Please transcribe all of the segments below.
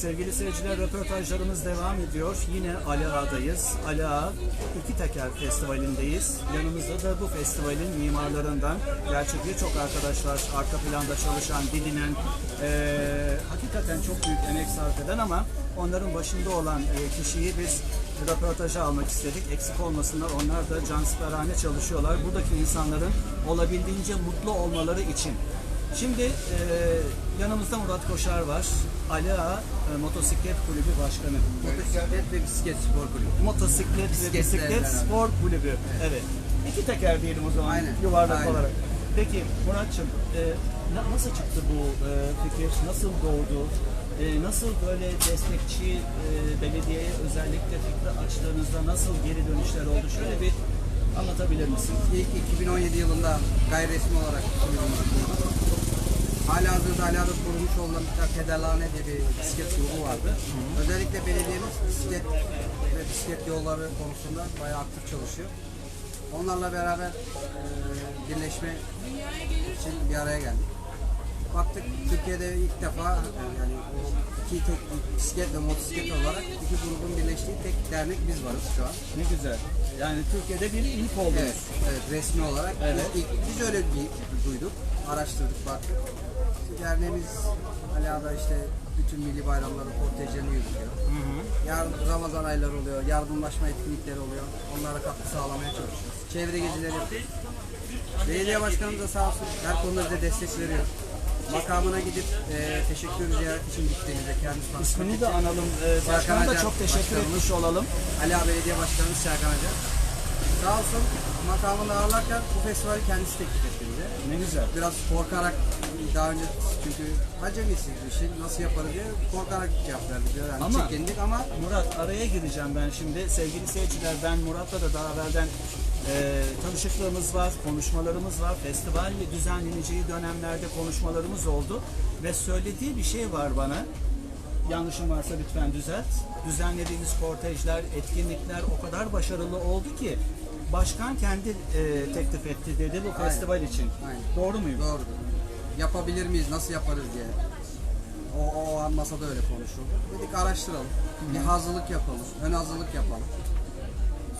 Sevgili seyirciler röportajlarımız devam ediyor. Yine Ali Ağa'dayız. Ali Ağa Teker Festivali'ndeyiz. Yanımızda da bu festivalin mimarlarından gerçek birçok arkadaşlar arka planda çalışan, bilinen, eee, hakikaten çok büyük emek sarf eden ama onların başında olan e, kişiyi biz röportaja almak istedik. Eksik olmasınlar. Onlar da cansiperhane çalışıyorlar. Buradaki insanların olabildiğince mutlu olmaları için. Şimdi e, yanımızda Murat Koşar var. Ali Ağa, e, Motosiklet Kulübü Başkanı. Motosiklet ve bisiklet spor kulübü. Motosiklet ve Bisikletler Bisiklet beraber. Spor Kulübü. Evet. İki teker diyelim o zaman Aynen. yuvarlak Aynen. olarak. Peki Muratçım e, na- nasıl çıktı bu e, fikir? Nasıl doğdu? E, nasıl böyle destekçi e, belediyeye özellikle fikri açtığınızda nasıl geri dönüşler oldu? Şöyle bir anlatabilir misin? İlk 2017 yılında gayri resmi olarak kulübümüzü kurduk. Hala hazırda Ala'da kurulmuş olan bir tane Pedalhane diye bir bisiklet grubu vardı. Özellikle belediyemiz bisiklet ve bisiklet yolları konusunda bayağı aktif çalışıyor. Onlarla beraber e, birleşme için bir araya geldik. Baktık Türkiye'de ilk defa e, yani o iki tek bisiklet ve motosiklet olarak iki grubun birleştiği tek dernek biz varız şu an. Ne güzel. Yani Türkiye'de bir ilk oldunuz. Evet, evet resmi olarak. Evet. İlk, biz öyle bir duyduk, araştırdık, baktık. Derneğimiz Ala'da işte bütün milli bayramların kortejlerini yürütüyor. Yarın Ramazan ayları oluyor, yardımlaşma etkinlikleri oluyor. Onlara katkı sağlamaya çalışıyoruz. Çevre gezileri yapıyoruz. Belediye başkanımız da sağ olsun her konuda bize destek veriyor. Makamına gidip e, teşekkür ziyaret için gittiğimizde kendisi İsmini de analım. E, başkana da çok teşekkür etmiş olalım. Ali Ağa Belediye Başkanımız Serkan Acar. Sağ olsun makamını ağırlarken bu festivali kendisi teklif etti bize. Ne güzel. Biraz korkarak daha önce çünkü acemisi bir şey nasıl yaparız diye korkarak verdik. Yani Ama- çekindik ama Murat araya gireceğim ben şimdi. Sevgili seyirciler ben Murat'la da daha evvelden e, tanışıklığımız var, konuşmalarımız var. Festival düzenleneceği dönemlerde konuşmalarımız oldu. Ve söylediği bir şey var bana. Yanlışım varsa lütfen düzelt. Düzenlediğimiz kortejler, etkinlikler o kadar başarılı oldu ki başkan kendi e, teklif etti dedi bu Aynen. festival için. Aynen. Doğru muyum? doğrudur. Yapabilir miyiz, nasıl yaparız diye. O, o an masada öyle konuşuldu. Dedik araştıralım. Bir hazırlık yapalım, ön hazırlık yapalım.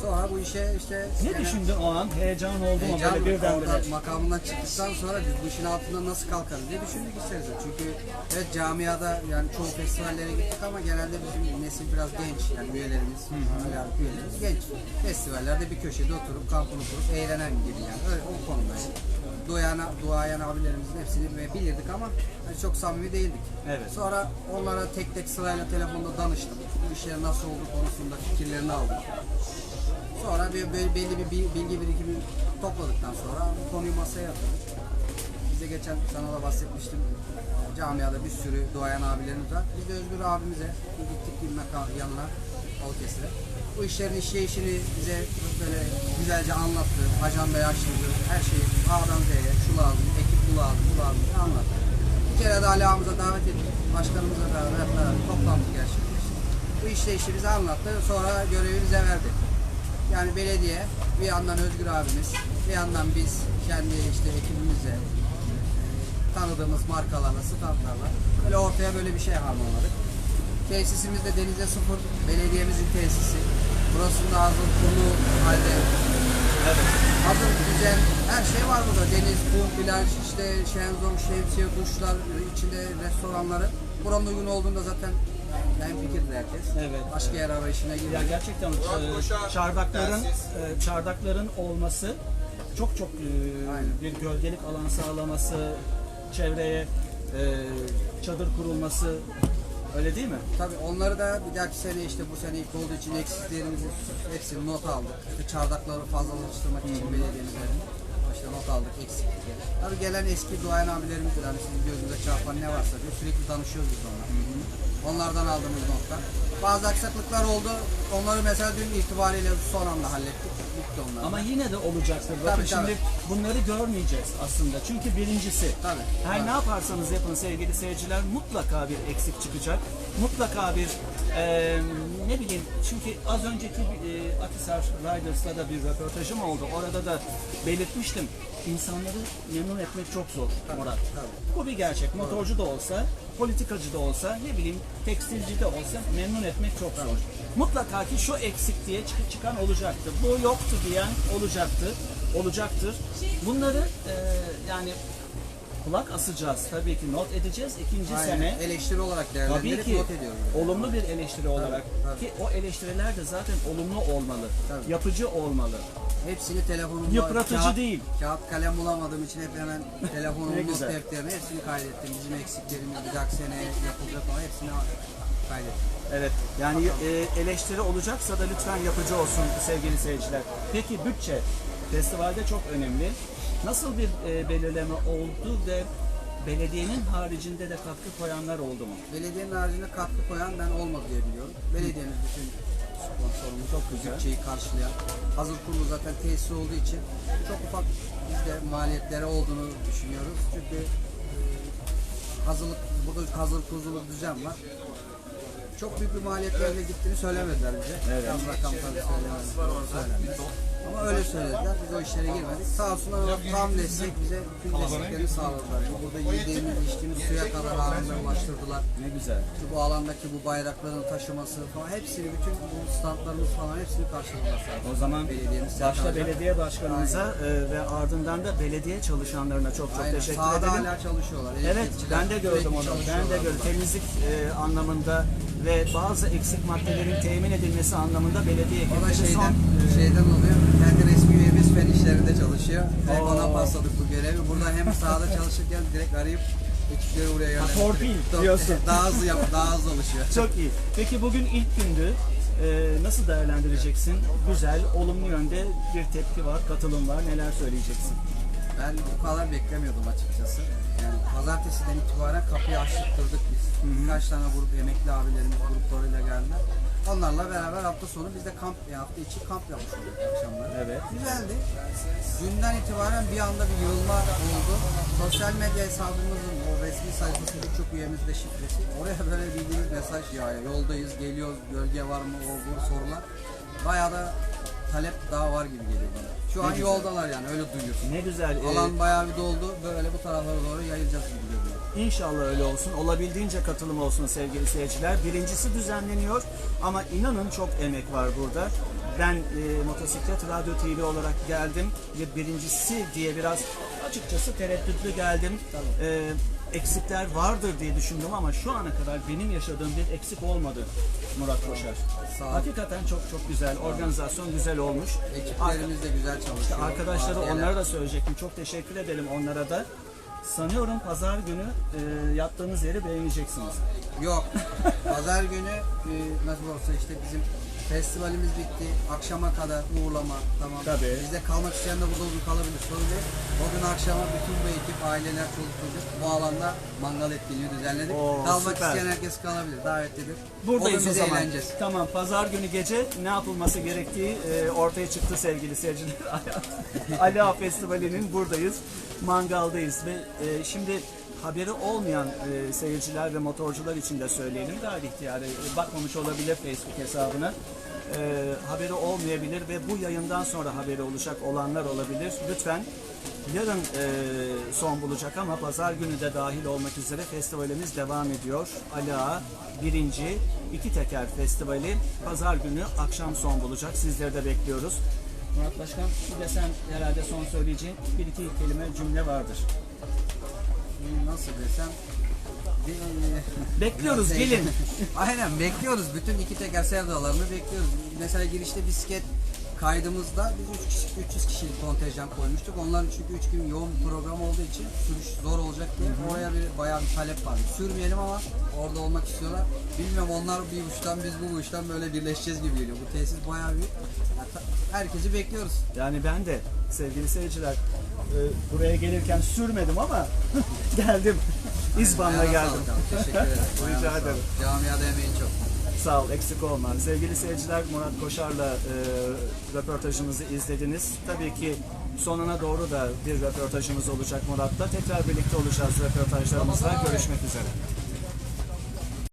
Sonra bu işe işte... Ne gene- düşündün o an? Heyecan oldu mu Heyecan böyle birdenbire? makamından çıktıktan sonra biz bu işin altından nasıl kalkarız diye düşündük isteriz. Çünkü evet camiada yani çoğu festivallere gittik ama genelde bizim nesil biraz genç yani üyelerimiz, yani üyelerimiz genç. Festivallerde bir köşede oturup kampını kurup eğlenen gibi yani öyle o konudayız. Duayan, duayan abilerimizin hepsini bilirdik ama hani çok samimi değildik. Evet. Sonra onlara tek tek sırayla telefonda danıştım. Bu işlerin nasıl olduğu konusunda fikirlerini aldım. Sonra bir, böyle belli bir bi- bilgi birikimi topladıktan sonra bu konuyu masaya yatırdık. Bize geçen sana da bahsetmiştim. Camiada bir sürü duayan abilerimiz var. Biz de Özgür abimize gittik yanına Balıkesir'e. Bu işlerin işleyişini bize böyle güzelce anlattı. Ajandayı açtırdı. Her şeyi A'dan Z'ye şu lazım, ekip bu lazım, bu lazım diye anlattı. Bir kere de Ali ağamıza davet ettik. Başkanımızla beraber hep beraber toplantı gerçekleşti. Bu işleyişi bize anlattı. Sonra görevi bize verdi. Yani belediye, bir yandan Özgür abimiz, bir yandan biz kendi işte ekibimizle e, tanıdığımız markalarla, standlarla böyle ortaya böyle bir şey harmanladık. Tesisimiz de denize sıfır, belediyemizin tesisi. Burasında hazır kulu halde hazır düzen, her şey var burada. Deniz, kum, plaj, işte şenzong, şemsiye, duşlar, içinde restoranları. Buranın uygun olduğunda zaten en fikirdir herkes. Evet, Başka yer arayışına Ya girmiyor. gerçekten e, çardakların e, çardakların olması çok çok e, Aynen. bir gölgelik alan sağlaması, çevreye e, çadır kurulması öyle değil mi? Tabii onları da bir dahaki sene işte bu sene ilk olduğu için eksiklerimizi hepsini not aldık. İşte çardakları fazlalaştırmak için belediyemizden işte not aldık eksiklikleri. Tabii gelen eski duayen abilerimiz de hani sizin gözünüze çarpan ne varsa diye sürekli danışıyoruz biz onlarla. Onlardan aldığımız notlar. Bazı aksaklıklar oldu. Onları mesela dün itibariyle son anda hallettik. Bitti onlar. Ama yine de olacaktır. Bakın Tabii, şimdi tabii. bunları görmeyeceğiz aslında. Çünkü birincisi Tabii, her tabii. ne yaparsanız yapın sevgili seyirciler mutlaka bir eksik çıkacak. Mutlaka bir e, ne bileyim çünkü az önceki e, Akisar Riders'la da bir röportajım oldu. Orada da belirtmiştim. insanları memnun etmek çok zor Murat. Bu bir gerçek. Motorcu da olsa, politikacı da olsa, ne bileyim tekstilci de olsa memnun etmek çok zor. Mutlaka ki şu eksik diye çık- çıkan olacaktır. Bu yoktu diyen olacaktır. Olacaktır. Bunları e, yani kulak asacağız. Tabii ki not edeceğiz. İkinci Aynen. sene Eleştiri olarak Tabii değerlendirip ki not ediyoruz. olumlu bir eleştiri olarak tabii. ki o eleştiriler de zaten olumlu olmalı, Tabii. yapıcı olmalı. Hepsini telefonumda Yıpratıcı kağıt, değil. Kağıt kalem bulamadığım için hep hemen Ne telefonumun not güzel. defterine hepsini kaydettim. Bizim eksiklerimiz bir dahaki sene yapılacak olan hepsini kaydettim. Evet. Yani e, eleştiri olacaksa da lütfen yapıcı olsun sevgili seyirciler. Peki bütçe festivalde çok önemli. Nasıl bir e, belirleme oldu ve belediyenin haricinde de katkı koyanlar oldu mu? Belediyenin haricinde katkı koyan ben olmadı diye biliyorum. Belediyemiz bütün sponsorumuz Çok güzel. bütçeyi karşılayan. Hazır kurulu zaten tesis olduğu için çok ufak bizde maliyetleri olduğunu düşünüyoruz. Çünkü e, hazırlık, burada hazır kurulu düzen var. Çok büyük bir maliyetlerle gittiğini söylemediler bize. Evet. Tam rakam tabii söylemediler. Ama öyle söylediler. Biz o işlere girmedik. Sağ olsunlar ama tam destek bize bütün desteklerini sağladılar. Burada yediğimiz, içtiğimiz suya kadar anında ulaştırdılar. Ne güzel. Şu bu alandaki bu bayrakların taşıması falan hepsini bütün bu standlarımız falan hepsini karşıladılar. O zaman Belediyemiz başta belediye başkanımıza e, ve ardından da belediye çalışanlarına çok çok Aynen. teşekkür Sahada ederim. hala çalışıyorlar. Evet ben de gördüm onu. Ben de gördüm. Temizlik e, anlamında ve bazı eksik maddelerin temin edilmesi anlamında belediye ekipleri şeyden, son şeyden oluyor. İşlerinde çalışıyor. Direkt ona pasladık bu görevi. Burada hem sahada çalışırken direkt arayıp ekipleri buraya yönlendirdik. torpil Tor- diyorsun. daha hızlı yap, daha hızlı oluşuyor. Çok iyi. Peki bugün ilk gündü. Ee, nasıl değerlendireceksin? Güzel, olumlu yönde bir tepki var, katılım var. Neler söyleyeceksin? Ben bu kadar beklemiyordum açıkçası. Yani pazartesiden itibaren kapıyı açtırdık biz. Birkaç tane grup emekli abilerimiz gruplarıyla geldiler. Onlarla beraber hafta sonu biz de kamp, ya hafta içi kamp yapmış olduk akşamları. Evet. Güzeldi. Günden itibaren bir anda bir yığılma oldu. Sosyal medya hesabımızın o resmi sayfası birçok üyemizde şifresi. Oraya böyle bildiğimiz mesaj yağıyor. Yoldayız, geliyoruz, gölge var mı, o bu sorular. Bayağı da talep daha var gibi geliyor bana. Şu an güzel. yoldalar yani öyle duyuyorsun. Ne güzel. ee, Alan bayağı bir doldu. Böyle bu taraflara doğru yayılacağız gibi görünüyor. İnşallah öyle olsun. Olabildiğince katılım olsun sevgili seyirciler. Birincisi düzenleniyor ama inanın çok emek var burada. Ben e, motosiklet radyo TV olarak geldim ve birincisi diye biraz açıkçası tereddütlü geldim. E, eksikler vardır diye düşündüm ama şu ana kadar benim yaşadığım bir eksik olmadı Murat Koşar. Sağ ol. Hakikaten çok çok güzel. Organizasyon güzel olmuş. Ekiplerimiz de güzel çalışıyor. Arkadaşlara Valideler. onlara da söyleyecektim. Çok teşekkür edelim onlara da. Sanıyorum pazar günü e, yattığınız yeri beğeneceksiniz. Yok. Pazar günü e, nasıl olsa işte bizim festivalimiz bitti. Akşama kadar uğurlama tamam. Tabii. Bizde kalmak isteyen de burada uzun kalabilir. Sorun değil. O gün akşama bütün bu ekip, aileler, çoluk çocuk bu alanda mangal etkinliği düzenledik. Oo, Kalmak süper. isteyen herkes kalabilir. Davetlidir. Buradayız o zaman. eğleneceğiz. Tamam pazar günü gece ne yapılması gerektiği e, ortaya çıktı sevgili seyirciler. Ali Ağa Festivali'nin buradayız. Mangaldayız ve e, şimdi haberi olmayan e, seyirciler ve motorcular için de söyleyelim. Gayri ihtiyari e, bakmamış olabilir Facebook hesabına. E, haberi olmayabilir ve bu yayından sonra haberi olacak olanlar olabilir. Lütfen Yarın e, son bulacak ama pazar günü de dahil olmak üzere festivalimiz devam ediyor. Ali Ağa birinci iki teker festivali pazar günü akşam son bulacak. Sizleri de bekliyoruz. Murat Başkan bir de sen herhalde son söyleyeceğin bir iki kelime cümle vardır. Nasıl desem bir- Bekliyoruz, gelin. Aynen bekliyoruz. Bütün iki teker sevdalarını bekliyoruz. Mesela girişte bisiklet kaydımızda biz 3 kişi, 300 kişilik kontenjan koymuştuk. Onların çünkü 3 gün yoğun bir program olduğu için sürüş zor olacak diye oraya bir bayağı bir talep var. Sürmeyelim ama orada olmak istiyorlar. Bilmiyorum onlar bir uçtan biz bu uçtan böyle birleşeceğiz gibi geliyor. Bu tesis bayağı büyük. Herkesi bekliyoruz. Yani ben de sevgili seyirciler e, buraya gelirken sürmedim ama geldim. İzban'la Ayağına geldim. sağlık abi, Teşekkür ederim. Rica Ayağına sağlık. ederim. Camiada emeğin çok. Sağ ol, eksik olma. Sevgili seyirciler, Murat Koşar'la e, röportajımızı izlediniz. Tabii ki sonuna doğru da bir röportajımız olacak Murat'la. Tekrar birlikte olacağız röportajlarımızda. Görüşmek üzere.